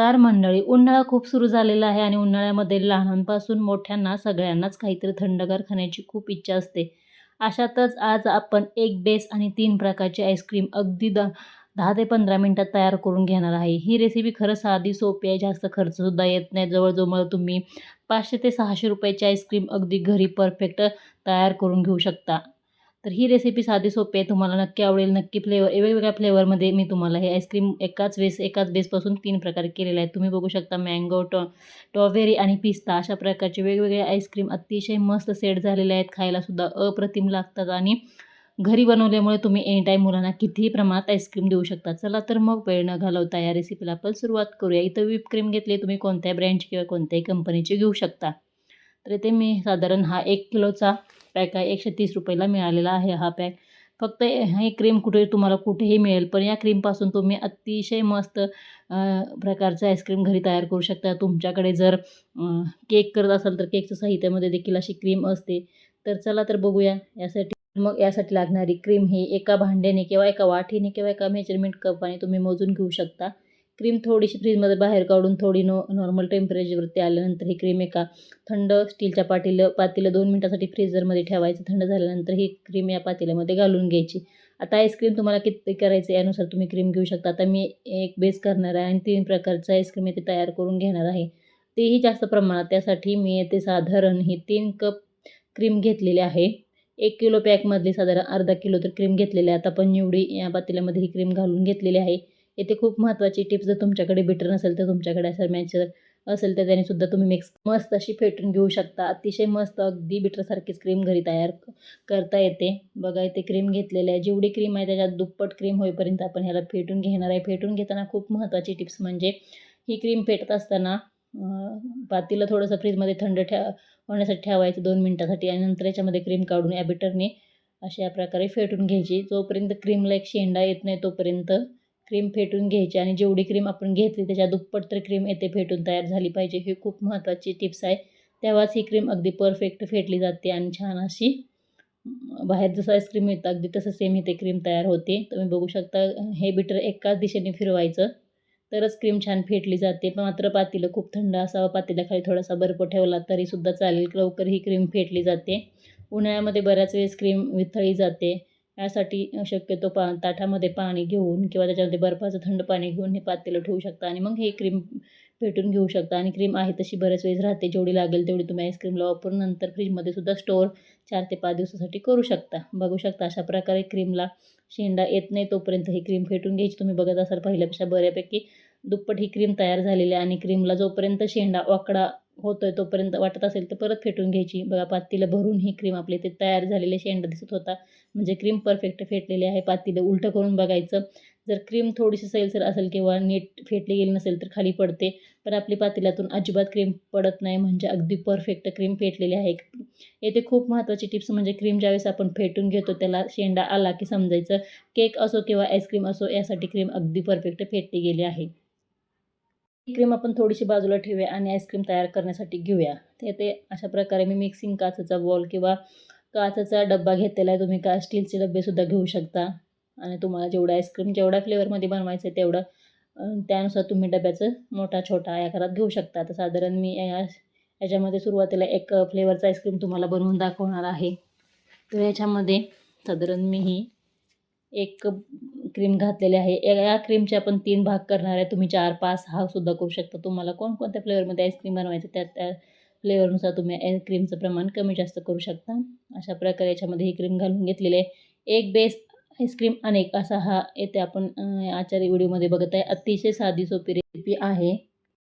Car मंडळी उन्हाळा खूप सुरू झालेला आहे आणि उन्हाळ्यामध्ये लहानांपासून मोठ्यांना सगळ्यांनाच काहीतरी थंडगार खाण्याची खूप इच्छा असते. अशातच आज आपण एक बेस आणि तीन प्रकारची आईस्क्रीम अगदी द दहा ते पंधरा मिनटात तयार करून घेणार आहे. ही रेसिपी खरं साधी सोपी आहे जास्त खर्चसुद्धा येत नाही. जवळजवळ तुम्ही पाचशे ते सहाशे रुपयाची आईस्क्रीम अगदी घरी परफेक्ट तयार करून घेऊ शकता. तर ही रेसिपी साधी सोपी आहे. तुम्हाला नक्की आवडेल नक्की फ्लेवर वेगवेगळ्या फ्लेवरमध्ये मी तुम्हाला हे आईस्क्रीम एकाच बेस एकाच बेसपासून तीन प्रकारे केलेले आहेत. तुम्ही बघू शकता मँगो टॉ टॉवेरी आणि पिस्ता अशा प्रकारचे वेगवेगळे आईस्क्रीम अतिशय मस्त सेट झालेले आहेत. खायलासुद्धा अप्रतिम लागतात आणि घरी बनवल्यामुळे तुम्ही एनी टाईम मुलांना कितीही प्रमाणात आईस्क्रीम देऊ शकता. चला तर मग वेळ न घालवता या रेसिपीला आपण सुरुवात करूया. इथं विपक्रीम घेतली तुम्ही कोणत्याही ब्रँडची किंवा कोणत्याही कंपनीची घेऊ शकता. तर इथे मी साधारण हा एक किलोचा पॅक आहे. एकशे तीस रुपयाला मिळालेला आहे हा पॅक. फक्त हे क्रीम कुठे तुम्हाला कुठेही मिळेल पण या क्रीमपासून तुम्ही अतिशय मस्त प्रकारचं आईस्क्रीम घरी तयार करू शकता. तुमच्याकडे जर केक करत असाल तर केकचं साहित्यामध्ये देखील अशी क्रीम असते. तर चला तर बघूया. यासाठी मग यासाठी लागणारी क्रीम ही एका भांड्याने किंवा एका वाटीने किंवा एका मेजरमेंट कपाने तुम्ही मोजून घेऊ शकता. क्रीम थोडीशी फ्रीजमध्ये बाहेर काढून थोडी नो नॉर्मल टेम्परेचरवरती आल्यानंतर ही क्रीम एका थंड स्टीलच्या पाटीलं पातेलं दोन मिनटासाठी फ्रीजरमध्ये ठेवायचं. थंड झाल्यानंतर ही क्रीम या पातेल्यामध्ये घालून घ्यायची. आता आईस्क्रीम तुम्हाला किती करायचं यानुसार तुम्ही क्रीम घेऊ शकता. आता मी एक बेस करणार आहे आणि तीन प्रकारचं आईस्क्रीम इथे तयार करून घेणार आहे. तेही जास्त प्रमाणात त्यासाठी मी येथे साधारण ही तीन कप क्रीम घेतलेली आहे. एक किलो पॅकमधली साधारण अर्धा किलो तर क्रीम घेतलेली आहे. आता पण निवडी या पातेल्यामध्ये ही क्रीम घालून घेतलेली आहे. येथे खूप महत्त्वाची टिप्स जर तुमच्याकडे बिटर नसेल तर तुमच्याकडे असं मॅचर असेल तर त्याने सुद्धा तुम्ही मिक्स मस्त अशी फेटून घेऊ शकता. अतिशय मस्त अगदी बिटरसारखीच क्रीम घरी तयार करता येते. बघा इथे क्रीम घेतलेली आहे. जेवढी क्रीम आहे त्याच्यात दुप्पट क्रीम होईपर्यंत आपण ह्याला फेटून घेणार आहे. फेटून घेताना खूप महत्त्वाची टिप्स म्हणजे ही क्रीम फेटत असताना पातीला थोडंसं फ्रीजमध्ये थंड ठे होण्यासाठी ठेवायचं दोन मिनटासाठी आणि नंतर याच्यामध्ये क्रीम काढून या बिटरने अशा प्रकारे फेटून घ्यायची. जोपर्यंत क्रीमला एक शेंडा येत नाही तोपर्यंत क्रीम फेटून घ्यायची आणि जेवढी क्रीम आपण घेतली त्याच्या दुप्पट तर क्रीम येते फेटून तयार झाली पाहिजे. ही खूप महत्त्वाची टिप्स आहे. तेव्हाच ही क्रीम अगदी परफेक्ट फेटली जाते आणि छान अशी बाहेर जसं आईस्क्रीम येतं अगदी तसं सेम इथे क्रीम तयार होते. तुम्ही बघू शकता हे बिटर एकाच दिशेने फिरवायचं तरच क्रीम छान फेटली जाते. पण मात्र पातेलं खूप थंड असावं पातेल्याखाली थोडासा बर्फ ठेवला तरीसुद्धा चालेल लवकर ही क्रीम फेटली जाते. उन्हाळ्यामध्ये बऱ्याच वेळेस क्रीम विथळी जाते. यासाठी शक्यतो पा ताटामध्ये पाणी घेऊन किंवा त्याच्यामध्ये बर्फाचं थंड पाणी घेऊन हे पातेलं ठेवू शकता. आणि मग हे क्रीम पेटून घेऊ शकता. आणि क्रीम आहे तशी बऱ्याच वेळेस राहते. जेवढी लागेल तेवढी तुम्ही आईस्क्रीमला वापरून नंतर फ्रीजमध्ये सुद्धा स्टोअर चार ते पाच दिवसासाठी करू शकता. बघू शकता अशा प्रकारे क्रीमला शेंडा येत नाही तोपर्यंत ही क्रीम फेटून घ्यायची. तुम्ही बघत असाल पहिल्यापेक्षा बऱ्यापैकी दुप्पट ही क्रीम तयार झालेली आहे. आणि क्रीमला जोपर्यंत शेंडा वाकडा होतो आहे तोपर्यंत वाटत असेल तर परत फेटून घ्यायची. बघा पातीलं भरून ही क्रीम आपली ते तयार झालेले शेंडा दिसत होता. म्हणजे क्रीम परफेक्ट फेटलेली आहे. पातीलं उलटं करून बघायचं. जर क्रीम थोडीशी सैलसर असेल किंवा नीट फेटली गेली नसेल तर खाली पडते. पण आपली पातेल्यातून अजिबात क्रीम पडत नाही. म्हणजे अगदी परफेक्ट क्रीम फेटलेली आहे. येथे खूप महत्त्वाची टिप्स म्हणजे क्रीम ज्यावेळेस आपण फेटून घेतो त्याला शेंडा आला की समजायचं. केक असो किंवा आईस्क्रीम असो यासाठी क्रीम अगदी परफेक्ट फेटली गेली आहे. क्रीम आपण थोडीशी बाजूला ठेवूया आणि आईस्क्रीम तयार करण्यासाठी घेऊया. ते ते अशा प्रकारे मी मिक्सिंग काचेचा बॉल किंवा काचेचा डब्बा घेतलेला आहे. तुम्ही का स्टीलचे डबेसुद्धा घेऊ शकता. आणि तुम्हाला जेवढं आईस्क्रीम जेवढ्या फ्लेवरमध्ये बनवायचं आहे तेवढं त्यानुसार तुम्ही डब्याचं मोठा छोटा आकारात घेऊ शकता. तर साधारण मी या याच्यामध्ये सुरुवातीला एक फ्लेवरचा आईस्क्रीम तुम्हाला बनवून दाखवणार आहे. तर याच्यामध्ये साधारण मी ही एक क्रीम घातलेली आहे. या क्रीमचे आपण तीन भाग करणार आहे. तुम्ही चार पाच हा सुद्धा करू शकता. तुम्हाला कोणकोणत्या फ्लेवरमध्ये आईस्क्रीम बनवायचं त्या त्या फ्लेवरनुसार तुम्ही क्रीमचं प्रमाण कमी जास्त करू शकता. अशा प्रकारे याच्यामध्ये ही क्रीम घालून घेतलेली आहे. एक बेस आईस्क्रीम अनेक असा हा येते आपण आचार्य व्हिडिओमध्ये बघत आहे. अतिशय साधी सोपी रेसिपी आहे.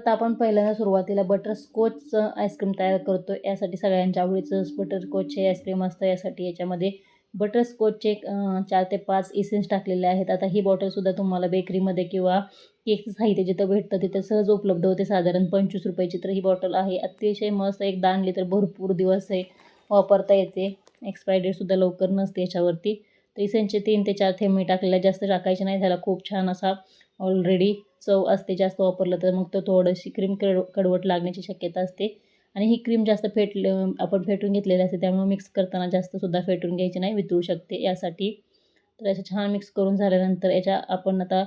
आता आपण पहिल्यांदा सुरुवातीला बटरस्कॉचचं आईस्क्रीम तयार करतो यासाठी सगळ्यांच्या आवडीचं बटरस्कॉच हे आईस्क्रीम असतं. यासाठी याच्यामध्ये बटरस्कॉचचे चार ते पाच इसेन्स टाकलेले आहेत. आता ही बॉटलसुद्धा तुम्हाला बेकरीमध्ये किंवा केक साहित्य जिथं भेटतं तिथं सहज उपलब्ध होते. साधारण पंचवीस रुपयाची तर ही बॉटल आहे. अतिशय मस्त एक आणली तर भरपूर दिवस आहे वापरता येते. एक्सपायरी डेटसुद्धा लवकर नसते याच्यावरती. तर इसेन्सचे तीन ते चार थेंब मी टाकलेल्या जास्त टाकायचे नाही. त्याला खूप छान असा ऑलरेडी चव असते. जास्त वापरलं तर मग तो थोडीशी क्रीम कड कडवट लागण्याची शक्यता असते. आणि ही क्रीम जास्त फेटलं आपण फेटून घेतलेली असते त्यामुळे मिक्स करताना जास्तसुद्धा फेटून घ्यायची नाही वितळू शकते यासाठी. तर याचं छान मिक्स करून झाल्यानंतर याच्या आपण आता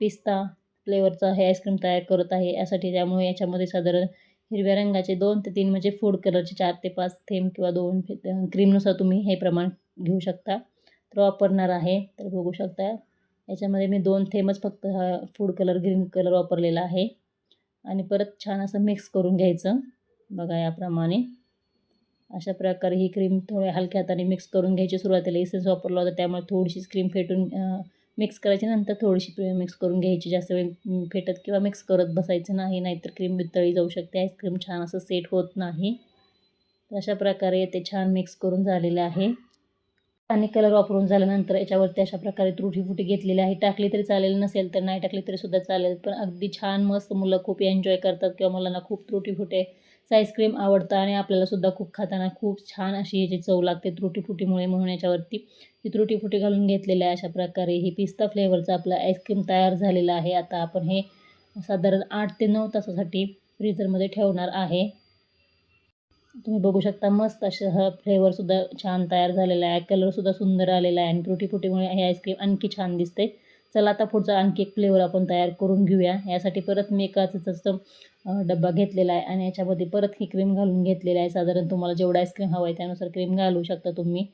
पिस्ता फ्लेवरचा हे आईस्क्रीम तयार करत आहे. यासाठी त्यामुळे याच्यामध्ये साधारण हिरव्या रंगाचे दोन ते तीन म्हणजे फूड कलरचे चार ते पाच थेंब किंवा दोन क्रीमनुसार तुम्ही हे प्रमाण घेऊ शकता. तर वापरणार आहे तर बघू शकता. याच्यामध्ये मी दोन थेंबच फक्त हा फूड कलर ग्रीन कलर वापरलेला आहे. आणि परत छान असं मिक्स करून घ्यायचं. बघा याप्रमाणे. अशा प्रकारे ही क्रीम थोड्या हलक्या हाताने मिक्स करून घ्यायची सुरुवातीला इसेन्स वापरला होता त्यामुळे थोडीशी क्रीम फेटून मिक्स करायची नंतर थोडीशी मिक्स करून घ्यायची. जास्त वेळ फेटत किंवा मिक्स करत बसायचं नाही नाहीतर क्रीम वितळी जाऊ शकते. आईस्क्रीम छान असं सेट होत नाही. अशा प्रकारे ते छान मिक्स करून झालेलं आहे. आणि कलर वापरून झाल्यानंतर याच्यावरती अशा प्रकारे त्रुटी फुटी घेतलेली आहे. टाकली तरी चालेल नसेल तर नाही टाकली तरी सुद्धा चालेल. पण अगदी छान मस्त मुलं खूप एन्जॉय करतात किंवा मुलांना खूप त्रुटी फुटे. आईस्क्रीम आवडतं आणि आपल्यालासुद्धा खूप खाताना खूप छान अशी याची चव लागते त्रुटी फुटीमुळे म्हणून याच्यावरती ही त्रुटी फुटी घालून घेतलेली आहे अशा प्रकारे ही पिस्ता फ्लेवरचं आपलं आईस्क्रीम तयार झालेलं आहे. आता आपण हे साधारण आठ ते नऊ तासासाठी फ्रीजरमध्ये ठेवणार आहे. तुम्ही बघू शकता मस्त असं हा फ्लेवरसुद्धा छान तयार झालेला आहे. कलरसुद्धा सुंदर आलेला आहे आणि त्रुटी फुटीमुळे हे आईस्क्रीम आणखी छान दिसते. चला आता पुढचा आणखी एक फ्लेवर आपण तयार करून घेऊया. यासाठी परत मी एकाच डब्बा घेतलेला आहे आणि याच्यामध्ये परत ही क्रीम घालून घेतलेली आहे. साधारण तुम्हाला जेवढं आईस्क्रीम हवं आहे त्यानुसार क्रीम घालू शकता तुम्ही.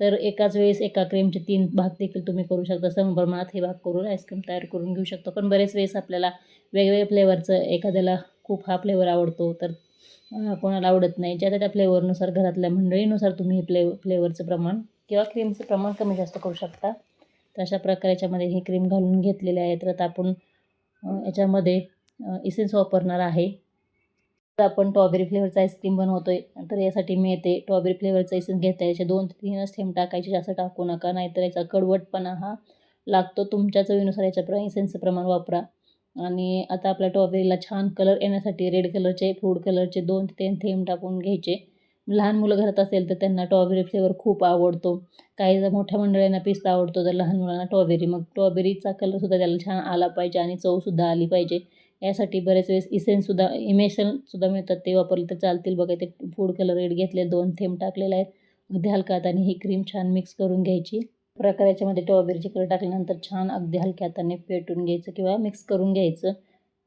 तर एकाच वेळेस एका क्रीमचे तीन भाग देखील तुम्ही करू शकता. समप्रमाणात हे भाग करून आईस्क्रीम तयार करून घेऊ शकता. पण बरेच वेळेस आपल्याला वेगवेगळ्या फ्लेवरचं एखाद्याला खूप हा फ्लेवर आवडतो तर कोणाला आवडत नाही. ज्या त्या फ्लेवरनुसार घरातल्या मंडळीनुसार तुम्ही फ्ले फ्लेवरचं प्रमाण किंवा क्रीमचं प्रमाण कमी जास्त करू शकता. तर अशा प्रकारे याच्यामध्ये ही क्रीम घालून घेतलेली आहे तर आता आपण याच्यामध्ये इसेन्स वापरणार आहे. तर आपण टॉबेरी फ्लेवरचा आईस्क्रीम बनवतो आहे तर यासाठी मी येते. टॉबेरी फ्लेवरचा इसेन्स घेता याचे दोन तीनच थेंब टाकायचे. जास्त टाकू नका. नाहीतर याचा कडवटपणा हा लागतो. तुमच्या चवीनुसार याच्या प्र इसेन्सचं प्रमाण वापरा. आणि आता आपल्या टॉबेरीला छान कलर येण्यासाठी रेड कलरचे फूड कलरचे दोन ते तीन थेंब टाकून घ्यायचे. लहान मुलं घरात असेल तर त्यांना टॉबेरी फ्लेवर खूप आवडतो. काही जर मोठ्या मंडळींना पिस्ता आवडतो तर लहान मुलांना टॉबेरी मग टॉबेरीचा कलरसुद्धा त्याला छान आला पाहिजे आणि चवसुद्धा आली पाहिजे. यासाठी बरेच वेळेस इसेन्ससुद्धा इमेशनसुद्धा मिळतात. ते वापरले तर चालतील बघा. ते फूड कलर रेड घेतले दोन थेंब टाकलेले आहेत. अगदी हलका हाताने ही क्रीम छान मिक्स करून घ्यायची. प्रकारे याच्यामध्ये टॉबेरीची कलर टाकल्यानंतर छान अगदी हलक्या हाताने पेटून घ्यायचं किंवा मिक्स करून घ्यायचं.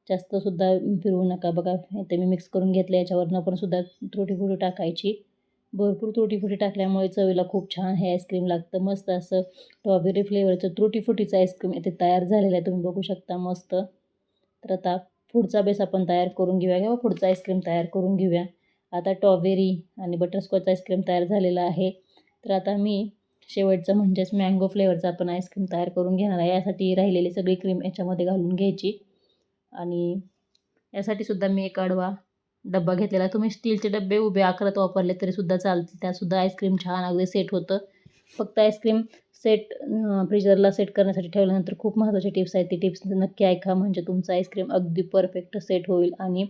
जास्तसुद्धा फिरवू नका बघा. ते मी मिक्स करून घेतलं. याच्यावरनं पण सुद्धा त्रुटीफुटी टाकायची. भरपूर त्रुटीफुटी टाकल्यामुळे चवीला खूप छान हे आईस्क्रीम लागतं. मस्त असं स्ट्रॉबेरी फ्लेवरचं त्रुटीफुटीचं आईस्क्रीम इथे तयार झालेलं आहे. तुम्ही बघू शकता मस्त. तर आता पुढचा बेस आपण तयार करून घेऊया किंवा पुढचा आईस्क्रीम तयार करून घेऊया. आता टॉबेरी आणि बटरस्कॉच आईस्क्रीम तयार झालेला आहे. तर आता मी शेवटचं म्हणजेच मँगो फ्लेवरचं आपण आईस्क्रीम तयार करून घेणार आहे. यासाठी राहिलेली सगळी क्रीम याच्यामध्ये घालून घ्यायची. आणि यासाठी सुद्धा मी एक आडवा डब्बा घेतलेला. तुम्ही स्टीलचे डबे उभे आकारात वापरले तरीसुद्धा चालतील. त्यासुद्धा आईस्क्रीम छान अगदी सेट होतं. फक्त आईस्क्रीम सेट फ्रीजरला सेट करण्यासाठी ठेवल्यानंतर खूप महत्त्वाची टिप्स आहेत. ती टिप्स नक्की ऐका. म्हणजे तुमचं आईस्क्रीम अगदी परफेक्ट सेट होईल आणि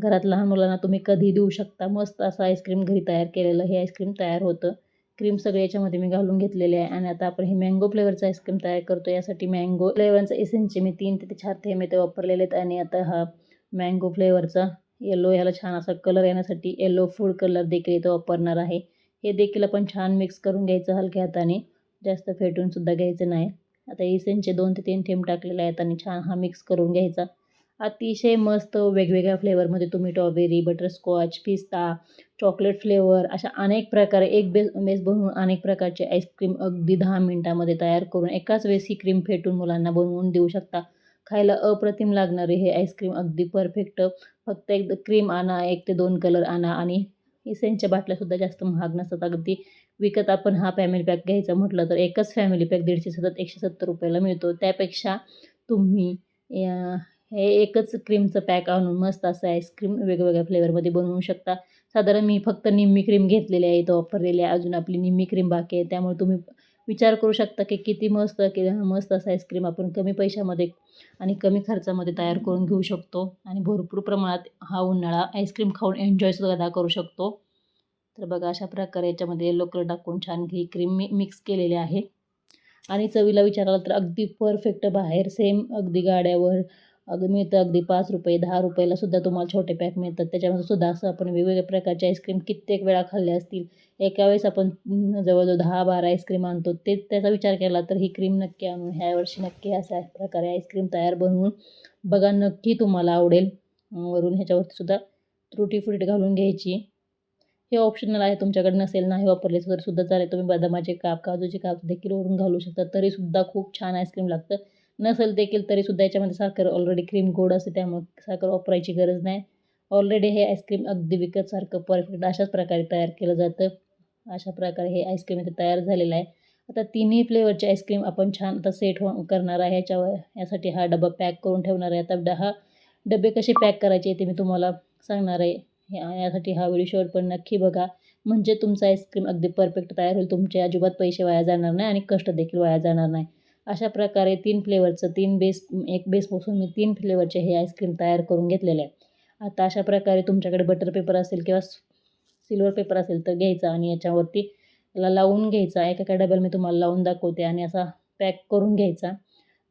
घरात लहान मुलांना तुम्ही कधी देऊ शकता. मस्त असं आईस्क्रीम घरी तयार केलेलं हे आईस्क्रीम तयार होतं. क्रीम सगळे याच्यामध्ये मी घालून घेतलेले आहे आणि आता आपण हे मँगो फ्लेवरचं आईस्क्रीम तयार करतो यासाठी मँगो फ्लेवरचं एसेन्सचे मी तीन ते चार थेंब ते वापरलेले आहेत आणि आता हा मँगो फ्लेवरचा येलो ह्याला छान असा कलर येण्यासाठी येलो फूड कलर देखील इथं वापरणार आहे. हे देखील आपण छान मिक्स करून घ्यायचं हलक्या हाताने. जास्त फेटूनसुद्धा घ्यायचं नाही. आता इसेनचे दोन ते तीन थेंब टाकलेले आहेत आणि छान हा मिक्स करून घ्यायचा. अतिशय मस्त वेगवेगळ्या फ्लेवरमध्ये तुम्ही टॉबेरी बटरस्कॉच पिस्ता चॉकलेट फ्लेवर अशा अनेक प्रकारे एक बेस बेस बनवून अनेक प्रकारचे आईस्क्रीम अगदी दहा मिनटामध्ये तयार करून एकाच वेळेस ही क्रीम फेटून मुलांना बनवून देऊ शकता. खायला अप्रतिम लागणारे हे आईस्क्रीम अगदी परफेक्ट फक्त एक क्रीम आणा एक ते दोन कलर आणा आणि इसेनच्या बाटल्यासुद्धा जास्त महाग नसतात. अगदी विकत आपण हा फॅमिली पॅक घ्यायचा म्हटलं तर एकच फॅमिली पॅक दीडशे सतत एकशे सत्तर रुपयाला मिळतो. त्यापेक्षा तुम्ही हे एकच क्रीमचं पॅक आणून मस्त असं आईस्क्रीम वेगवेगळ्या फ्लेवरमध्ये बनवू शकता. साधारण मी फक्त निम्मी क्रीम घेतलेली आहे इथं वापरलेली आहे. अजून आपली निम्मी क्रीम बाकी आहे. त्यामुळे तुम्ही विचार करू शकता की किती मस्त की मस्त असं आईस्क्रीम आपण कमी पैशामध्ये आणि कमी खर्चामध्ये तयार करून घेऊ शकतो. आणि भरपूर प्रमाणात हा उन्हाळा आईस्क्रीम खाऊन एन्जॉयसुद्धा करू शकतो. तर बघा अशा प्रकारे याच्यामध्ये येलो कलर टाकून छान घी क्रीम मी मिक्स केलेले आहे. आणि चवीला विचारलं तर अगदी परफेक्ट बाहेर सेम अगदी गाड्यावर अगं मिळतं अगदी पाच रुपये दहा रुपयाला सुद्धा तुम्हाला छोटे पॅक मिळतात. त्याच्यामध्ये सुद्धा असं आपण वेगवेगळ्या प्रकारचे आईस्क्रीम कित्येक वेळा खाल्ले असतील. एका वेळेस आपण जवळजवळ दहा बारा आईस्क्रीम आणतो. ते त्याचा विचार केला तर ही क्रीम नक्की आणून ह्या वर्षी नक्की अशा प्रकारे आईस्क्रीम तयार बनवून बघा नक्की तुम्हाला आवडेल. वरून ह्याच्यावरती सुद्धा त्रुटी फ्रुटी घालून घ्यायची. हे ऑप्शनल आहे तुमच्याकडे नसेल नाही वापरले तर सुद्धा चालेल. तुम्ही बदामाचे काप काजूचे काप देखील वरून घालू शकता. तरीसुद्धा खूप छान आईस्क्रीम लागतं. नसेल देखील तरीसुद्धा याच्यामध्ये साखर ऑलरेडी क्रीम गोड असते त्यामुळे साखर वापरायची गरज नाही. ऑलरेडी हे आईस्क्रीम अगदी विकतसारखं परफेक्ट अशाच प्रकारे तयार केलं जातं. अशा प्रकारे हे आईस्क्रीम इथे तयार झालेलं आहे. आता तिन्ही फ्लेवरचे आईस्क्रीम आपण छान आता सेट हो करणार आहे. ह्याच्यावर यासाठी हा डबा पॅक करून ठेवणार आहे. आता हा डबे कसे पॅक करायचे ते मी तुम्हाला सांगणार आहे. यासाठी हा व्हिडिओ शॉर्ट पण नक्की बघा. म्हणजे तुमचा आईस्क्रीम अगदी परफेक्ट तयार होईल. तुमचे अजिबात पैसे वाया जाणार नाही आणि कष्ट देखील वाया जाणार नाही. अशा प्रकारे तीन फ्लेवरचं तीन बेस एक बेसपासून मी तीन फ्लेवरचे हे आईस्क्रीम तयार करून घेतलेले आहे आता अशा प्रकारे तुमच्याकडे बटर पेपर असेल किंवा सिल्वर पेपर असेल तर घ्यायचा आणि याच्यावरती त्याला लावून घ्यायचा. एका एका डब्याला मी तुम्हाला लावून दाखवते आणि असा पॅक करून घ्यायचा.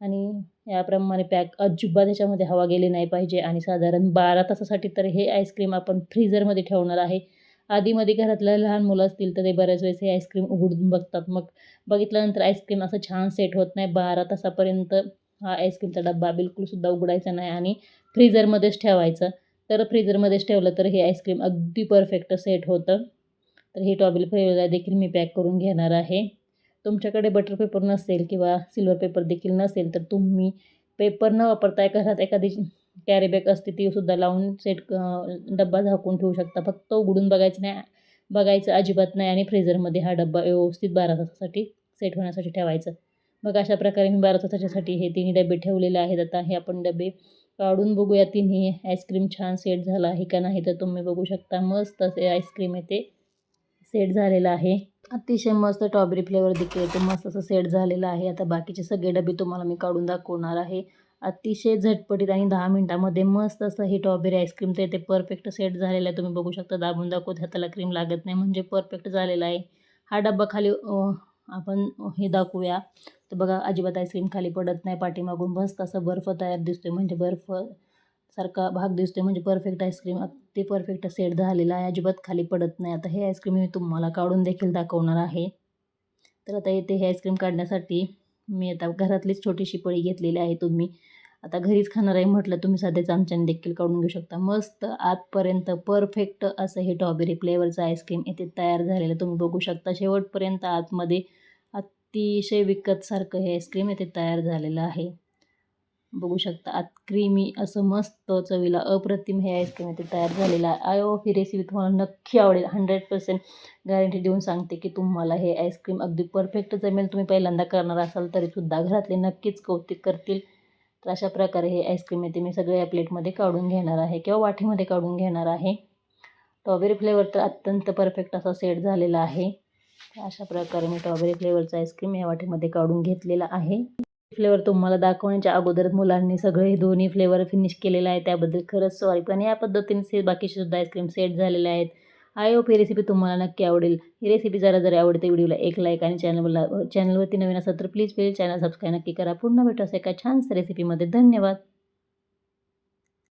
आणि याप्रमाणे पॅक अजिबात ह्याच्यामध्ये हवा गेली नाही पाहिजे आणि साधारण बारा तासासाठी तर हे आईस्क्रीम आपण फ्रीजरमध्ये ठेवणार आहे. आधीमध्ये घरातल्या लहान मुलं असतील तर ते बऱ्याच वेळेस हे आईस्क्रीम उघडून बघतात. मग बघितल्यानंतर आईस्क्रीम असं छान सेट होत नाही. बारा तासापर्यंत हा आईस्क्रीमचा डब्बा बिलकुलसुद्धा उघडायचा नाही आणि फ्रीझरमध्येच ठेवायचं. तर फ्रीझरमध्येच ठेवलं तर हे आईस्क्रीम अगदी परफेक्ट सेट होतं. तर हे टॉबेल फ्लेवरला देखील मी पॅक करून घेणार आहे. तुमच्याकडे बटर पेपर नसेल किंवा सिल्वर पेपर देखील नसेल तर तुम्ही पेपर न वापरता घरात एखादी कॅरी बॅग असते ती सुद्धा लावून सेट डब्बा झाकून ठेवू शकता. फक्त उघडून बघायचं नाही बघायचं अजिबात नाही आणि फ्रीझरमध्ये हा डब्बा व्यवस्थित बारा तासासाठी सेट होण्यासाठी ठेवायचं. मग अशा प्रकारे मी बारा तासाच्यासाठी हे तिन्ही डबे ठेवलेले आहेत. आता हे आपण डबे काढून बघूया तिन्ही आईस्क्रीम छान सेट झाला आहे का नाही तर तुम्ही बघू शकता. मस्त असे आईस्क्रीम येते सेट झालेलं आहे. अतिशय मस्त टॉबेरी फ्लेवर देखील येते मस्त असं सेट झालेलं आहे. आता बाकीचे सगळे डबे तुम्हाला मी काढून दाखवणार आहे. अतिशय झटपटीत आणि दहा मिनटामध्ये मस्त असं हे टॉबेरी आईस्क्रीम ते इथे परफेक्ट सेट झालेलं आहे. तुम्ही बघू शकता दाबून दाखवत हाताला क्रीम लागत नाही म्हणजे परफेक्ट झालेला आहे. हा डब्बा खाली आपण हे दाखवूया. तर बघा अजिबात आईस्क्रीम खाली पडत नाही पाठीमागून मस्त असं बर्फ तयार दिसतोय म्हणजे बर्फ सारखा भाग दिसतोय म्हणजे परफेक्ट आईस्क्रीम ते परफेक्ट सेट झालेला आहे अजिबात खाली पडत नाही. आता हे आईस्क्रीम मी तुम्हाला काढून देखील दाखवणार आहे. तर आता येते हे आईस्क्रीम काढण्यासाठी. मी आता घरातलीच छोटीशी पळी घेतलेली आहे तुम्ही. आता घरीच खाणार आहे म्हटलं तुम्ही साध्या चमच्याने देखील काढून घेऊ शकता. मस्त आतपर्यंत परफेक्ट असं हे टॉबेरी फ्लेवरचं आईस्क्रीम इथे तयार झालेलं तुम्ही बघू शकता. शेवटपर्यंत आतमध्ये अतिशय विकतसारखं हे आईस्क्रीम इथे तयार झालेलं आहे. बघू शकता आत क्रीमी असं मस्त चवीला अप्रतिम हे आईस्क्रीम इथे तयार झालेलं आहे. आय ऑफ ही रेसिपी तुम्हाला नक्की आवडेल. हंड्रेड पर्सेंट गॅरंटी देऊन सांगते की तुम्हाला हे आईस्क्रीम अगदी परफेक्ट जमेल. तुम्ही पहिल्यांदा करणार असाल तरीसुद्धा घरातले नक्कीच कौतुक करतील. तर अशा प्रकारे हे आईस्क्रीम येते मी सगळ्या प्लेटमध्ये काढून घेणार आहे किंवा वाटीमध्ये काढून घेणार आहे. स्ट्रॉबेरी फ्लेवर तर अत्यंत परफेक्ट असा सेट झालेला आहे. अशा प्रकारे मी स्ट्रॉबेरी फ्लेवरचा आईस्क्रीम या वाटीमध्ये काढून घेतलेला आहे. फ्लेवर तुम्हाला दाखवण्याच्या अगोदर मुलांनी सगळे दोन्ही फ्लेवर फिनिश केलेला आहे. त्याबद्दल खरंच सॉरी पण या पद्धतीने से बाकीचे सुद्धा आईस्क्रीम सेट झालेले आहेत. आय होप ही रेसिपी तुम्हाला नक्की आवडेल. ही रेसिपी जरा जरी आवडते व्हिडिओला एक लाईक आणि चॅनलला चॅनलवरती नवीन असेल तर प्लीज प्लीज चॅनल सबस्क्राईब नक्की करा. पुन्हा भेटू असं एका छानस रेसिपीमध्ये धन्यवाद.